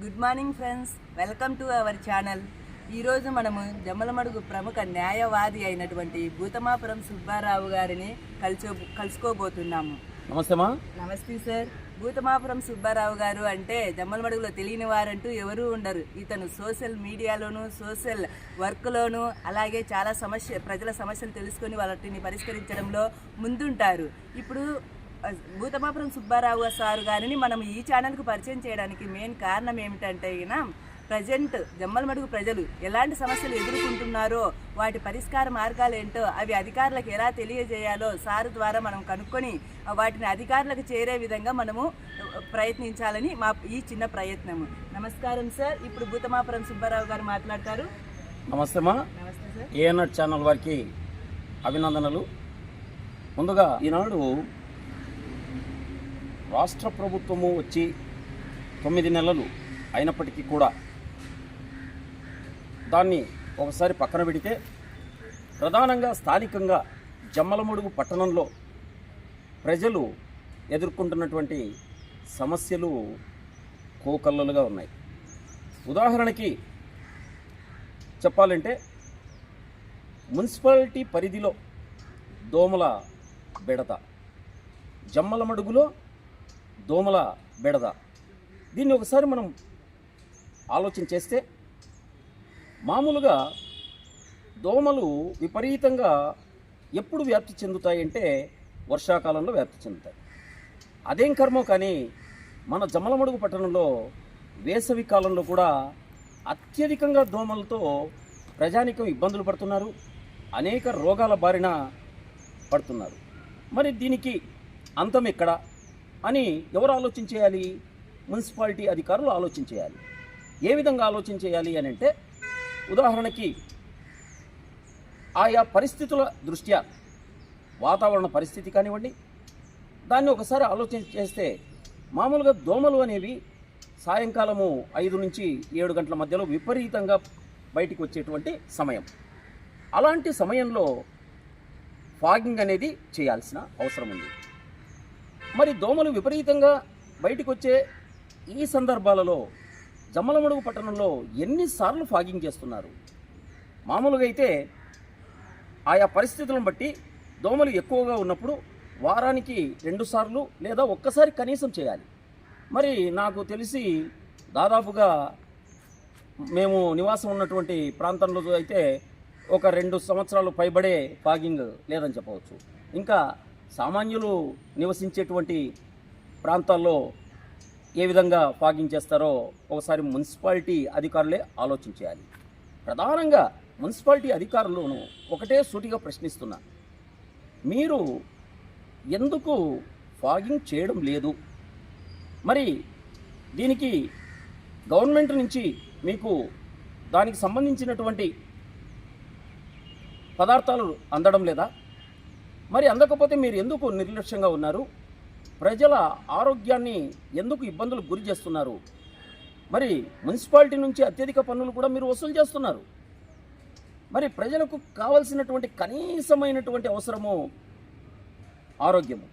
Good morning friends. Welcome to our channel. ఈరోజు మనము జమ్మలమడుగు ప్రముఖ న్యాయవాది అయినటువంటి భూతమాపురం సుబ్బారావు గారిని కలిసి కలుసుకోబోతున్నాము. నమస్తే నమస్తే సార్. భూతమాపురం సుబ్బారావు గారు అంటే జమ్మలమడుగులో తెలియని వారంటూ ఎవరూ ఉండరు. ఇతను సోషల్ మీడియాలోను సోషల్ వర్క్లోను అలాగే చాలా సమస్య ప్రజల సమస్యలు తెలుసుకొని వాటిని పరిష్కరించడంలో ముందుంటారు. ఇప్పుడు భూతమాపురం సుబ్బారావు సారు గారిని మనం ఈ ఛానల్కు పరిచయం చేయడానికి మెయిన్ కారణం ఏమిటంటే గిన ప్రజెంట్ జమ్మలమడుగు ప్రజలు ఎలాంటి సమస్యలు ఎదుర్కొంటున్నారో వాటి పరిష్కార మార్గాలు ఏంటో అవి అధికారులకు ఎలా తెలియజేయాలో సారు ద్వారా మనం కనుక్కొని వాటిని అధికారులకు చేరే విధంగా మనము ప్రయత్నించాలని మా ఈ చిన్న ప్రయత్నము. నమస్కారం సార్. ఇప్పుడు భూతమాపురం సుబ్బారావు గారు మాట్లాడతారు. నమస్తే మా నమస్తే సార్. ఏఎన్ఆర్ ఛానల్ వారికి అభినందనలు. ముందుగా ఈనాడు రాష్ట్ర ప్రభుత్వము వచ్చి తొమ్మిది నెలలు అయినప్పటికీ కూడా దాన్ని ఒకసారి పక్కన పెడితే ప్రధానంగా స్థానికంగా జమ్మలమడుగు పట్టణంలో ప్రజలు ఎదుర్కొంటున్నటువంటి సమస్యలు కోకల్లలుగా ఉన్నాయి. ఉదాహరణకి చెప్పాలంటే మున్సిపాలిటీ పరిధిలో దోమల బెడత. జమ్మలమడుగులో దోమల బెడద. దీన్ని ఒకసారి మనం ఆలోచన చేస్తే మామూలుగా దోమలు విపరీతంగా ఎప్పుడు వ్యాప్తి చెందుతాయంటే వర్షాకాలంలో వ్యాప్తి చెందుతాయి. అదేం కర్మో కానీ మన జమలమడుగు పట్టణంలో వేసవి కాలంలో కూడా అత్యధికంగా దోమలతో ప్రజానికం ఇబ్బందులు పడుతున్నారు. అనేక రోగాల బారిన పడుతున్నారు. మరి దీనికి అంతం ఎక్కడ? అని ఎవరు ఆలోచన చేయాలి? మున్సిపాలిటీ అధికారులు ఆలోచన చేయాలి. ఏ విధంగా ఆలోచన చేయాలి అని అంటే ఉదాహరణకి ఆయా పరిస్థితుల దృష్ట్యా వాతావరణ పరిస్థితి కానివ్వండి దాన్ని ఒకసారి ఆలోచన చేస్తే మామూలుగా దోమలు అనేవి సాయంకాలము ఐదు నుంచి ఏడు గంటల మధ్యలో విపరీతంగా బయటికి వచ్చేటువంటి సమయం. అలాంటి సమయంలో ఫాగింగ్ అనేది చేయాల్సిన అవసరం ఉంది. మరి దోమలు విపరీతంగా బయటకు వచ్చే ఈ సందర్భాలలో జమ్మలమడుగు పట్టణంలో ఎన్నిసార్లు ఫాగింగ్ చేస్తున్నారు? మామూలుగా అయితే ఆయా పరిస్థితులను బట్టి దోమలు ఎక్కువగా ఉన్నప్పుడు వారానికి రెండు సార్లు లేదా ఒక్కసారి కనీసం చేయాలి. మరి నాకు తెలిసి దాదాపుగా మేము నివాసం ఉన్నటువంటి ప్రాంతంలో అయితే ఒక రెండు సంవత్సరాలు పైబడే ఫాగింగ్ లేదని చెప్పవచ్చు. ఇంకా సామాన్యులు నివసించేటువంటి ప్రాంతాల్లో ఏ విధంగా ఫాగింగ్ చేస్తారో ఒకసారి మున్సిపాలిటీ అధికారులే ఆలోచన చేయాలి. ప్రధానంగా మున్సిపాలిటీ అధికారులను ఒకటే సూటిగా ప్రశ్నిస్తున్నా. మీరు ఎందుకు ఫాగింగ్ చేయడం లేదు? మరి దీనికి గవర్నమెంట్ నుంచి మీకు దానికి సంబంధించినటువంటి పదార్థాలు అందడం లేదా? మరి అందకపోతే మీరు ఎందుకు నిర్లక్ష్యంగా ఉన్నారు? ప్రజల ఆరోగ్యాన్ని ఎందుకు ఇబ్బందులకు గురి చేస్తున్నారు? మరి మున్సిపాలిటీ నుంచి అత్యధిక పన్నులు కూడా మీరు వసూలు చేస్తున్నారు. మరి ప్రజలకు కావలసినటువంటి కనీసమైనటువంటి అవసరము ఆరోగ్యము.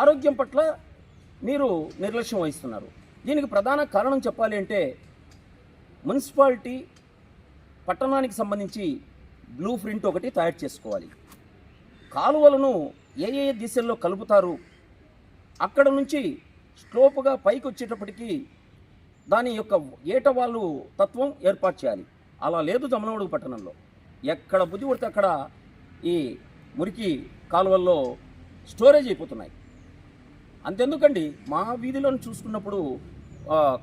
ఆరోగ్యం పట్ల మీరు నిర్లక్ష్యం వహిస్తున్నారు. దీనికి ప్రధాన కారణం చెప్పాలి అంటే మున్సిపాలిటీ పట్టణానికి సంబంధించి బ్లూ ప్రింట్ ఒకటి తయారు చేసుకోవాలి. కాలువలను ఏ ఏ దిశల్లో కలుపుతారు? అక్కడ నుంచి స్లోపుగా పైకి వచ్చేటప్పటికి దాని యొక్క ఏటవాళ్ళు తత్వం ఏర్పాటు చేయాలి. అలా లేదు జమనవాడు పట్టణంలో. ఎక్కడ బుద్ధి పడితే అక్కడ ఈ మురికి కాలువల్లో స్టోరేజ్ అయిపోతున్నాయి. అంతెందుకండి? మా వీధిలోని చూసుకున్నప్పుడు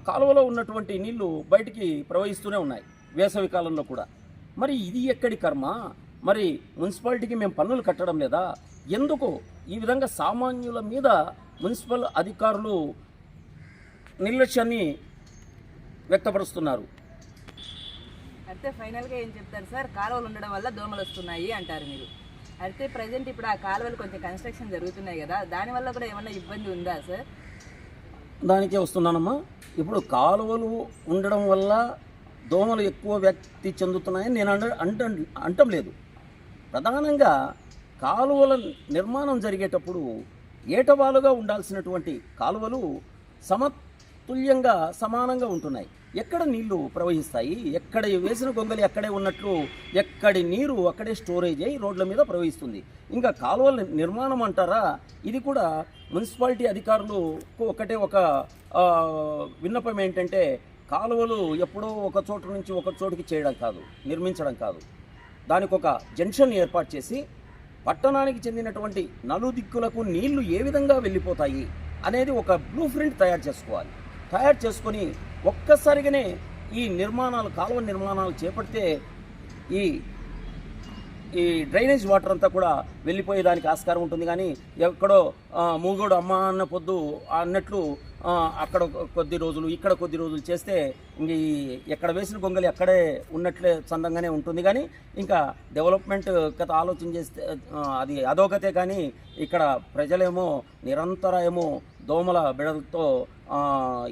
కాలువలో ఉన్నటువంటి నీళ్ళు బయటికి ప్రవహిస్తూనే ఉన్నాయి. వేసవి కాలంలో కూడా. మరి ఇది ఎక్కడి కర్మ? మరి మున్సిపాలిటీకి మేము పన్నులు కట్టడం లేదా? ఎందుకు ఈ విధంగా సామాన్యుల మీద మున్సిపల్ అధికారులు నిర్లక్ష్యాన్ని వ్యక్తపరుస్తున్నారు? అయితే ఫైనల్గా ఏం చెప్తారు సార్? కాలువలు ఉండడం వల్ల దోమలు వస్తున్నాయి అంటారు మీరు. అయితే ప్రజెంట్ ఇప్పుడు ఆ కాలువలు కొంచెం కన్స్ట్రక్షన్ జరుగుతున్నాయి కదా దానివల్ల కూడా ఏమన్నా ఇబ్బంది ఉందా సార్? దానికే వస్తున్నానమ్మా. ఇప్పుడు కాలువలు ఉండడం వల్ల దోమలు ఎక్కువ వ్యాప్తి చెందుతున్నాయని నేను అంట అంట అంటం లేదు. ప్రధానంగా కాలువల నిర్మాణం జరిగేటప్పుడు ఏటవాలుగా ఉండాల్సినటువంటి కాలువలు సమతుల్యంగా సమానంగా ఉంటున్నాయి. ఎక్కడ నీళ్ళు ప్రవహిస్తాయి? ఎక్కడ వేసిన గొంగలి అక్కడే ఉన్నట్లు ఎక్కడి నీరు అక్కడే స్టోరేజ్ అయ్యి రోడ్ల మీద ప్రవహిస్తుంది. ఇంకా కాలువల నిర్మాణం అంటారా? ఇది కూడా మున్సిపాలిటీ అధికారులకు ఒకటే ఒక విన్నపం ఏంటంటే కాలువలు ఎప్పుడో ఒక చోటు నుంచి ఒక చోటుకి చేయడం కాదు నిర్మించడం కాదు. దానికి ఒక జంక్షన్ ఏర్పాటు చేసి పట్టణానికి చెందినటువంటి నలుదిక్కులకు నీళ్ళు ఏ విధంగా వెళ్ళిపోతాయి అనేది ఒక బ్లూ ప్రింట్ తయారు చేసుకోవాలి. తయారు చేసుకొని ఒక్కసారిగానే ఈ నిర్మాణాలు కాలువ నిర్మాణాలు చేపడితే ఈ ఈ డ్రైనేజ్ వాటర్ అంతా కూడా వెళ్ళిపోయేదానికి ఆస్కారం ఉంటుంది. కానీ ఎక్కడో మూగోడు అమ్మ అన్న పొద్దు అన్నట్లు అక్కడ కొద్ది రోజులు ఇక్కడ కొద్ది రోజులు చేస్తే ఇంక ఈ ఎక్కడ వేసిన గొంగలి అక్కడే ఉన్నట్లే చందంగానే ఉంటుంది. కానీ ఇంకా డెవలప్మెంట్ కథ ఆలోచన చేస్తే అది అదోగతే కానీ ఇక్కడ ప్రజలేమో నిరంతర ఏమో దోమల బిడలతో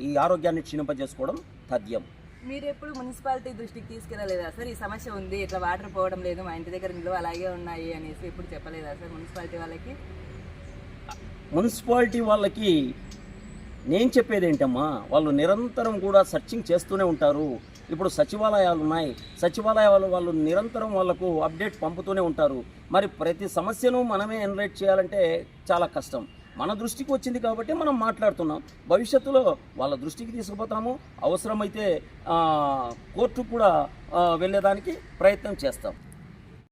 ఈ ఆరోగ్యాన్ని క్షీణింపజేసుకోవడం తథ్యం. మీరు ఎప్పుడు మున్సిపాలిటీ దృష్టికి తీసుకెళ్ళలేదా సార్? ఈ సమస్య ఉంది ఇట్లా వాటర్ పోవడం లేదు మా ఇంటి దగ్గర నిల్వ అలాగే ఉన్నాయి అనేసి ఎప్పుడు చెప్పలేదా సార్ మున్సిపాలిటీ వాళ్ళకి? మున్సిపాలిటీ వాళ్ళకి నేను చెప్పేది ఏంటమ్మా వాళ్ళు నిరంతరం కూడా సర్చింగ్ చేస్తూనే ఉంటారు. ఇప్పుడు సచివాలయాలు ఉన్నాయి. సచివాలయాలు వాళ్ళు నిరంతరం వాళ్ళకు అప్డేట్ పంపుతూనే ఉంటారు. మరి ప్రతి సమస్యను మనమే ఎనరేట్ చేయాలంటే చాలా కష్టం. మన దృష్టికి వచ్చింది కాబట్టి మనం మాట్లాడుతున్నాం. భవిష్యత్తులో వాళ్ళ దృష్టికి తీసుకుపోతాము. అవసరమైతే కోర్టు కూడా వెళ్ళేదానికి ప్రయత్నం చేస్తాం.